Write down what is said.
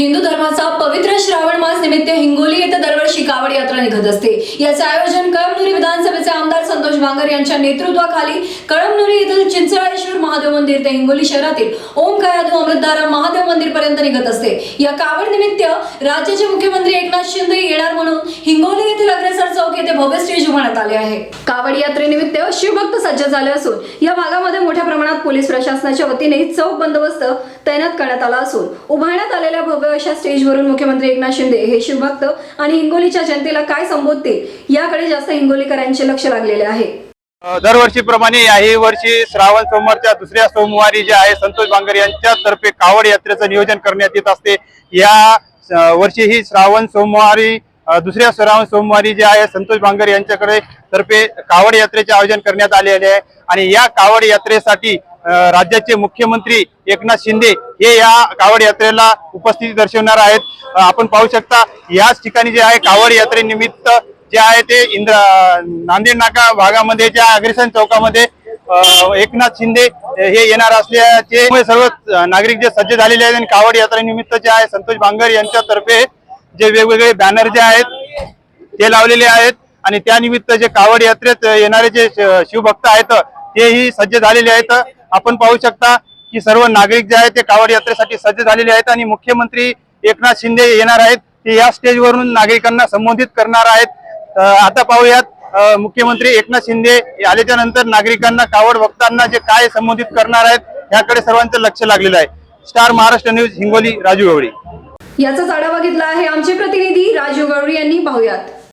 हिंदू धर्माचा पवित्र श्रावण मास निमित्त हिंगोली येथे दरवर्षी कावड यात्रा निघत असते. याचे आयोजन कळमनुरी विधानसभेचे आमदार संतोष बांगर यांच्या नेतृत्वाखाली कळमनुरी येथील चिंचळेश्वर महादेव मंदिर ते हिंगोली शहरातील ओम कयादू अमृतधारा महादेव मंदिर पर्यंत निघत असते. या कावड निमित्त राज्याचे मुख्यमंत्री एकनाथ शिंदे येणार म्हणून हिंगोली अग्रेसर चौक येथे भव्य स्टेज उभारण्यात आले आहे. कावड यात्रेनिमित्त शिवभक्त सज्ज झाले असून या भागामध्ये मोठ्या प्रमाणात पोलीस प्रशासनाच्या वतीने चौक बंदोबस्त तैनात करण्यात आला असून उभारण्यात आलेल्या भव्य अशा स्टेजवरून मुख्यमंत्री एकनाथ शिंदे हे शिवभक्त आणि हिंगोलीच्या जनतेला काय संबोधतील याकडे जास्त हिंगोलीकरांचे लक्ष लागलेले आहे. दरवर्षीप्रमाणे याही वर्षी श्रावण सोमवारच्या दुसऱ्या सोमवारी जे आहे संतोष बांगर यांच्यातर्फे कावड यात्रेचं नियोजन करण्यात येत असते. या वर्षी ही श्रावण सोमवारी दुसऱ्या सराव सोमवारी जे आहे संतोष बांगर यांच्याकडे तर्फे कावड यात्रेचे आयोजन करण्यात आलेले आहे. आणि या कावड यात्रेसाठी राज्याचे मुख्यमंत्री एकनाथ शिंदे हे या कावड यात्रेला उपस्थिती दर्शवणार आहेत. आपण पाहू शकता याच ठिकाणी जे आहे कावड यात्रेनिमित्त जे आहे ते इंद्र नांदेड नाका भागामध्ये ज्या अग्रेसन चौकामध्ये एकनाथ शिंदे हे येणार असल्याचे सर्व नागरिक जे सज्ज झालेले आहेत. आणि कावड यात्रेनिमित्त जे आहे संतोष बांगर यांच्यातर्फे जे वेगवेगळे बॅनर जे आहेत ते लावलेले आहेत. आणि त्यानिमित्त जे कावड यात्रेत येणारे जे शिवभक्त आहेत तेही सज्ज झालेले आहेत. आपण पाहू शकता की सर्व नागरिक जे आहेत ते कावड यात्रेसाठी सज्ज झालेले आहेत. आणि मुख्यमंत्री एकनाथ शिंदे येणार आहेत. ते या स्टेजवरून नागरिकांना संबोधित करणार आहेत. आता पाहूयात मुख्यमंत्री एकनाथ शिंदे आल्याच्यानंतर नागरिकांना कावड भक्तांना जे काय संबोधित करणार आहेत याकडे सर्वांचं लक्ष लागलेलं आहे. Star Maharashtra news Hingoli Raju Gawli. याचाच आढावा घेतला आहे आमचे प्रतिनिधी राजीव गवळी यांनी. पाहुयात.